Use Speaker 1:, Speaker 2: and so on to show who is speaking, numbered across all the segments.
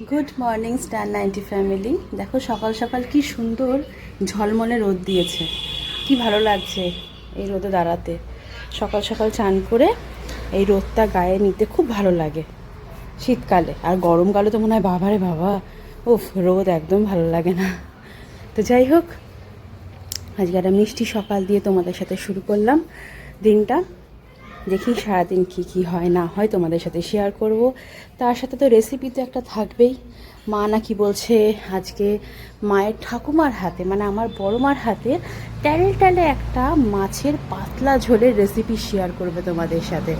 Speaker 1: Good morning star ninety family দেখো, সকাল সকাল কি সুন্দর ঝলমলে রোদ দিয়েছে। কি ভালো লাগছে এই রোদে দাঁড়াতে। সকাল সকাল চান করে এই রোদটা গায়ে নিতে খুব ভালো লাগে। শীতকালে, আর গরমকালে তো মনে হয় বাবারে বাবা, উফ, রোদ একদম ভালো লাগে না। তো যাই হোক, আজকে একটা মিষ্টি সকাল দিয়ে তোমাদের সাথে শুরু করলাম। দিনটা দেখি সারাদিন কি কি হয়, না হয় তোমাদের সাথে শেয়ার করব। তার সাথে তো রেসিপি তো একটা থাকবেই। মা নাকি বলছে আজকে মায়ের ঠাকুমার হাতে মানে আমার বড় মার হাতে ট্যালে ট্যালে একটা মাছের পাতলা ঝোলের রেসিপি শেয়ার করবে তোমাদের সাথে।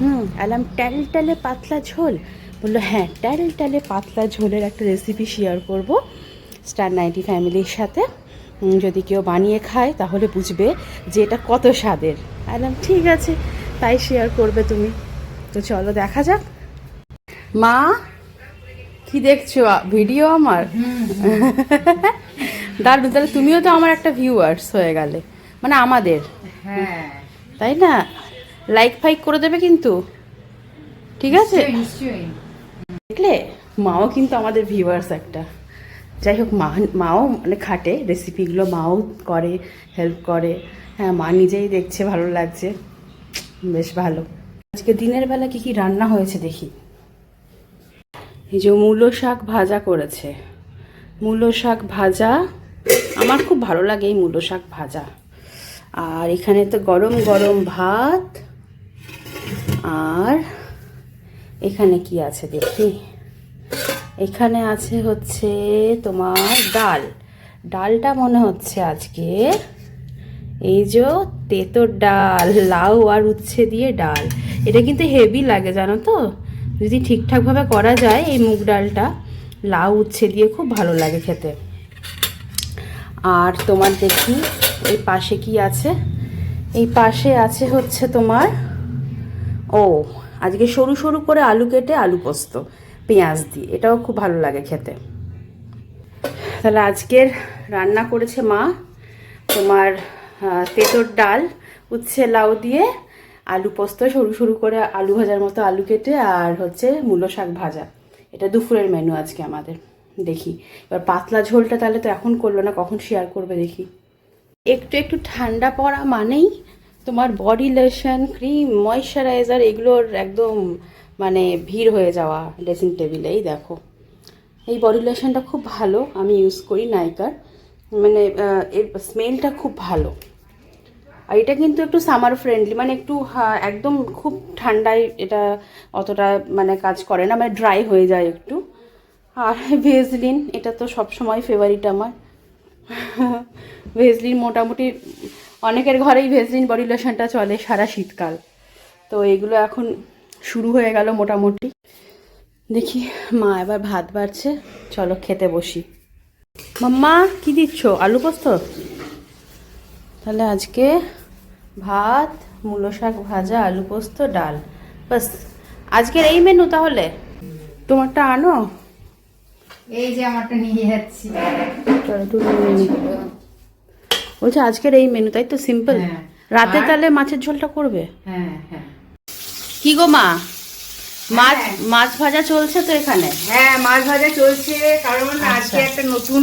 Speaker 1: হুম আলাম ট্যাল ট্যালে পাতলা ঝোল। বলল হ্যাঁ ট্যাল ট্যালে পাতলা ঝোলের একটা রেসিপি শেয়ার করব স্টার নাইনটি ফ্যামিলির সাথে। যদি কেউ বানিয়ে খায় তাহলে বুঝবে যে এটা কত স্বাদের। আলাম ঠিক আছে। তাই শেয়ার করবে তুমি। তো চলো দেখা যাক। মা কি দেখছ? ভিডিও আমার? দাঁড়ু তাহলে তুমিও তো আমার একটা ভিউয়ার্স হয়ে গেলে। মানে আমাদের।
Speaker 2: হ্যাঁ।
Speaker 1: তাই না? লাইক ফাইক করে দেবে কিন্তু। ঠিক আছে? দেখলে? মাও কিন্তু আমাদের ভিউয়ার্স একটা। যাই হোক মা মাও মানে খাটে। রেসিপিগুলো মাও করে হেল্প করে। হ্যাঁ মা নিজেই দেখছে ভালো লাগছে। বেশ ভালো। আজকে দিনের বেলা কি কি রান্না হয়েছে দেখি? এই যে মূলো শাক ভাজা করেছে। মূলো শাক ভাজা, আমার খুব ভালো লাগে এই মূলো শাক ভাজা। আর এখানে তো গরম গরম ভাত, আর এখানে কি আছে দেখি? এখানে আছে হচ্ছে তোমার ডাল। ডালটা মনে হচ্ছে আজকে এই যে তেতোর ডাল, লাউ আর উচ্ছে দিয়ে ডাল। এটা কিন্তু হেভি লাগে, জানো তো? যদি ঠিকঠাকভাবে করা যায় এই মুগ ডালটা, লাউ, উচ্ছে দিয়ে খুব ভালো লাগে খেতে। আর তোমার দেখি, এই পাশে কি আছে? এই পাশে আছে হচ্ছে তোমার, ও, আজকে সরু সরু করে আলু কেটে আলু পোস্ত, পেঁয়াজ দিয়ে। এটাও খুব ভালো লাগে খেতে। তাহলে আজকের রান্না করেছে মা, তোমার তেঁতোর ডাল, উচ্ছে লাউ দিয়ে আলু পোস্ত, সরু সরু করে আলু ভাজার মতো আলু কেটে আর হচ্ছে মূলো শাক ভাজা। এটা দুপুরের মেনু আজকে আমাদের। দেখি। এবার পাতলা ঝোলটা তাহলে তো এখন করল না, কখন শেয়ার করবে দেখি। একটু একটু ঠান্ডা পড়া মানেই তোমার বডি লোশন ক্রিম ময়শ্চারাইজার এগুলোর একদম মানে ভিড় হয়ে যাওয়া ড্রেসিং টেবিলেই দেখো। এই বডি লোশনটা খুব ভালো, আমি ইউজ করি নাইকার মানে এর স্মেলটা খুব ভালো। আর এটা কিন্তু একটু সামার ফ্রেন্ডলি মানে একটু একদম খুব ঠান্ডায় এটা অতটা মানে কাজ করে না মানে ড্রাই হয়ে যায় একটু। আর ভেজলিন এটা তো সব সময় ফেভারিট আমার। ভেজলিন মোটামুটি, অনেকের ঘরেই ভেজলিন বডি লোশনটা চলে সারা শীতকাল। তো এগুলো এখন শুরু হয়ে গেল মোটামুটি। দেখি, মা এবার ভাত বাড়ছে, চলো খেতে বসি। মাম্মা, কি দিচ্ছ? আলু পোস্ত? তাহলে আজকে ভাত মূলো শাক ভাজা আলু পোস্ত ডাল। বাস আজকের এই মেনু তাহলে? তোমারটা আনো?
Speaker 2: এই যে আমারটা নিয়ে যাচ্ছি।
Speaker 1: বলছে আজকের এই মেনু তাই তো সিম্পল
Speaker 2: হ্যাঁ।
Speaker 1: রাতে তাহলে মাছের ঝোলটা করবে?
Speaker 2: হ্যাঁ হ্যাঁ।
Speaker 1: কি গো মা? মাছ। মাছ ভাজা চলছে তো এখানে?
Speaker 2: হ্যাঁ মাছ ভাজা চলছে কারণ
Speaker 1: আচ্ছা।
Speaker 2: আজকে একটা নতুন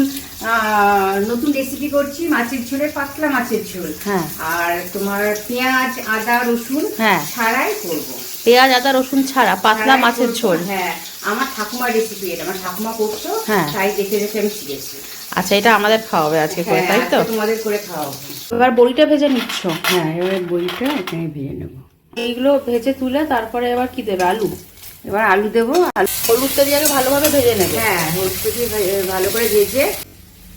Speaker 2: নতুন রেসিপি করছি মাছের ঝোলে পাতলা মাছের ঝোল।
Speaker 1: হ্যাঁ।
Speaker 2: আর তোমার পেঁয়াজ আদা রসুন
Speaker 1: হ্যাঁ।
Speaker 2: ছাড়াই করব।
Speaker 1: পেঁয়াজ আদা রসুন ছাড়া পাতলা মাছের ঝোল।
Speaker 2: হ্যাঁ। আমার ঠাকুমার রেসিপি এটা আমার ঠাকুমা করতো
Speaker 1: হ্যাঁ।
Speaker 2: তাই দেখে দেখে আমি শিখেছি।
Speaker 1: আচ্ছা এটা আমাদের খাওয়াবে আজকে করে
Speaker 2: হ্যাঁ,
Speaker 1: তাই তো?
Speaker 2: তোমাদের করে খাওয়াবো।
Speaker 1: এবার বড়িটা ভেজে নিচ্ছ?
Speaker 2: হ্যাঁ এবারে বইটা এখানে ভেজে নেব।
Speaker 1: এইগুলো ভেজে তুলে তারপরে এবার কি দেবে? আলু?
Speaker 2: এবার আলু দেবো। আলু
Speaker 1: হলুদটা দিয়ে আগে ভালোভাবে ভেজে নেবে।
Speaker 2: হ্যাঁ হলুদটা দিয়ে ভালো করে ভেজে।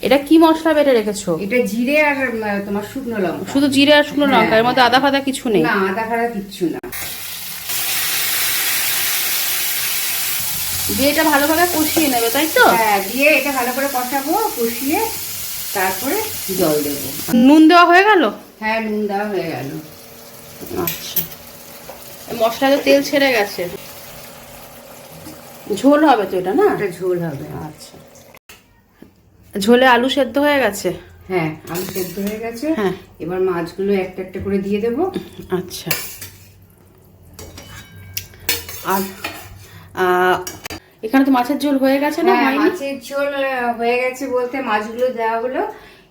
Speaker 1: এটা কি মশলা বেটে রেখেছো?
Speaker 2: এটা জিরে আর তোমার শুকনো লঙ্কা।
Speaker 1: শুধু জিরে আর শুকনো লঙ্কা এর মধ্যে আদা ফাদা কিছু নেই?
Speaker 2: না আদা ফাদা কিচ্ছু না।
Speaker 1: দিয়ে এটা ভালোভাবে কষিয়ে নেবে তাই তো?
Speaker 2: হ্যাঁ দিয়ে এটা ভালো করে কষাবো কষিয়ে তারপরে জল দেবো।
Speaker 1: নুন দেওয়া হয়ে গেল?
Speaker 2: হ্যাঁ নুন দেওয়া হয়ে গেল।
Speaker 1: আচ্ছা। এই মশলাতে তেল ছেড়ে গেছে। ঝোল হবে তো এটা না?
Speaker 2: এটা ঝোল হবে।
Speaker 1: আচ্ছা। ঝোলে আলু সেদ্ধ হয়ে গেছে?
Speaker 2: হ্যাঁ আলু সেদ্ধ হয়ে গেছে।
Speaker 1: হ্যাঁ।
Speaker 2: এবার মাছগুলো একটা একটা করে দিয়ে দেবো।
Speaker 1: আচ্ছা। আর আহ, এখানে তো মাছের ঝোল হয়ে গেছে না
Speaker 2: হ্যাঁ, মাছের ঝোল হয়ে গেছে বলতে মাছগুলো দেওয়া হলো।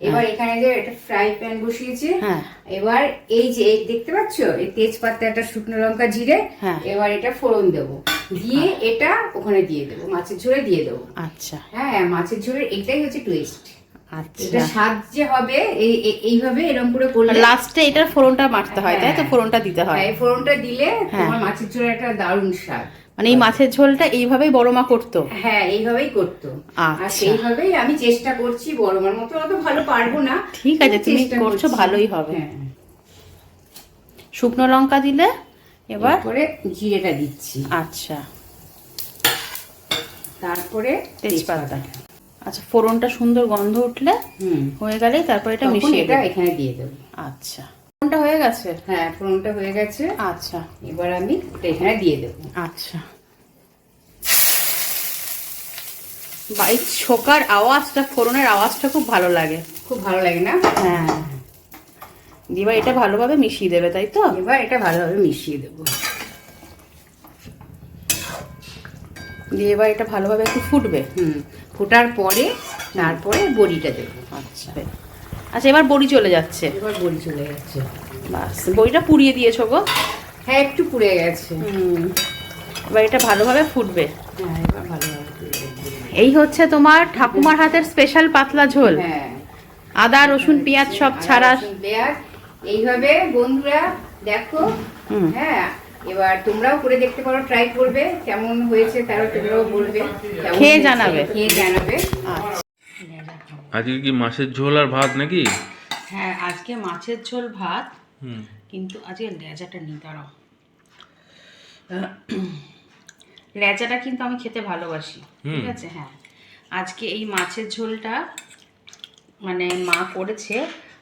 Speaker 2: এবার এখানে যে একটা ফ্রাই প্যান বসিয়েছি
Speaker 1: হ্যাঁ।
Speaker 2: এবার এই যে দেখতে পাচ্ছ? এই তেজপাতা একটা শুকনো লঙ্কা জিরে
Speaker 1: হ্যাঁ।
Speaker 2: এবার এটা ফোড়ন দেবো। দিয়ে এটা ওখানে দিয়ে দেবো মাছের ঝোলে দিয়ে দেবো।
Speaker 1: আচ্ছা।
Speaker 2: হ্যাঁ মাছের ঝোলের এটাই হচ্ছে টুইস্ট
Speaker 1: আচ্ছা।
Speaker 2: এটা স্বাদ যে হবে এই এই- এইভাবে এরকম করে করলে
Speaker 1: লাস্টে এটার ফোড়নটা মারতে হয় তাই তো?
Speaker 2: হ্যাঁ।
Speaker 1: ফোড়নটা দিতে হয়।
Speaker 2: হ্যাঁ, এই ফোড়নটা দিলে
Speaker 1: হ্যাঁ।
Speaker 2: তোমার মাছের ঝোলের একটা দারুণ স্বাদ।
Speaker 1: মানে এই মাছের ঝোলটা এইভাবেই বড় মা করতো?
Speaker 2: হ্যাঁ এইভাবেই করতো। আর
Speaker 1: আচ্ছা।
Speaker 2: সেইভাবেই আমি চেষ্টা করছি বড় মার মতো অত ভালো পারব না।
Speaker 1: ঠিক আছে, তুমি করছ, ভালোই হবে।
Speaker 2: হ্যাঁ।
Speaker 1: শুকনো লঙ্কা দিলে এবার?
Speaker 2: এরপরে জিরেটা দিচ্ছি।
Speaker 1: আচ্ছা।
Speaker 2: তারপরে
Speaker 1: তেজপাতা। আচ্ছা ফোড়নটা সুন্দর গন্ধ উঠলে
Speaker 2: হুম।
Speaker 1: হয়ে গেলে তারপরে এটা মিশিয়ে
Speaker 2: এটা এখানে দিয়ে দেবো।
Speaker 1: আচ্ছা। ফোড়নটা হয়ে গেছে?
Speaker 2: হ্যাঁ ফোড়নটা হয়ে গেছে।
Speaker 1: আচ্ছা।
Speaker 2: এবার আমি এখানে দিয়ে দেবো।
Speaker 1: আচ্ছা। বাইক ছোকার আওয়াজটা ফোড়নের আওয়াজটা খুব ভালো লাগে।
Speaker 2: খুব ভালো লাগে না?
Speaker 1: হ্যাঁ। এবার এটা ভালোভাবে মিশিয়ে দেবে তাই তো?
Speaker 2: এবার এটা ভালোভাবে মিশিয়ে দেবো।
Speaker 1: দিয়ে এবার এটা ভালোভাবে একটু ফুটবে।
Speaker 2: হুম ফোটার পরে তারপরে বড়িটা দেবো।
Speaker 1: আচ্ছা। আচ্ছা এবার বড়ি চলে যাচ্ছে।
Speaker 2: এবার বড়ি চলে যাচ্ছে।
Speaker 1: বাস বড়িটা পুড়িয়ে দিয়েছ গো।
Speaker 2: হ্যাঁ একটু পুড়ে গেছে।
Speaker 1: হুম এবার এটা ভালোভাবে ফুটবে।
Speaker 2: হ্যাঁ এবার ভালোভাবে
Speaker 1: এই হচ্ছে তোমার ঠাকুমার হাতের স্পেশাল পাতলা ঝোল।
Speaker 2: হ্যাঁ।
Speaker 1: আদা রসুন পেঁয়াজ সব ছাড়া।
Speaker 2: পেঁয়াজ। এইভাবে বন্ধুরা দেখো। হ্যাঁ এবার তোমরাও করে দেখতে পারো ট্রাই করবে। কেমন হয়েছে তারও তোমরাও বলবে।
Speaker 1: খেয়ে জানাবে।
Speaker 2: খেয়ে জানাবে।
Speaker 1: আচ্ছা।
Speaker 3: আজকে কি মাছের ঝোল আর ভাত নাকি?
Speaker 1: হ্যাঁ আজকে মাছের ঝোল ভাত। কিন্তু আজকে লেজাটা নিই দাঁড়াও লেজাটা কিন্তু আমি খেতে ভালোবাসি ঠিক আছে? হ্যাঁ। আজকে এই মাছের ঝোলটা মানে মা করেছে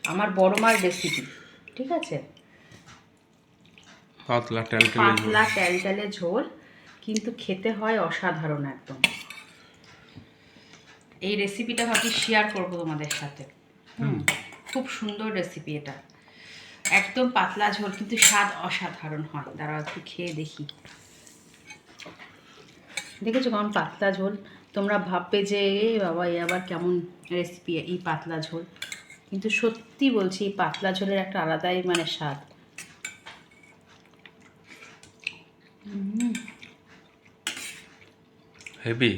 Speaker 1: আমার বড় মার রেসিপি ঠিক আছে?
Speaker 3: পাতলা ট্যালটেলে
Speaker 1: পাতলা ঝোল কিন্তু খেতে হয় অসাধারণ একদম। এই রেসিপিটা ভাবছি শেয়ার করব তোমাদের সাথে। হুম খুব সুন্দর রেসিপি এটা। একদম পাতলা ঝোল কিন্তু স্বাদ অসাধারণ হয়। দাঁড়াও একটু খেয়ে দেখি। দেখেছ কেমন পাতলা ঝোল? তোমরা ভাববে যে এ বাবা এ আবার কেমন রেসিপি এই পাতলা ঝোল। কিন্তু সত্যি বলছি এই পাতলা ঝোলের একটা আলাদাই মানে স্বাদ।
Speaker 3: হেভি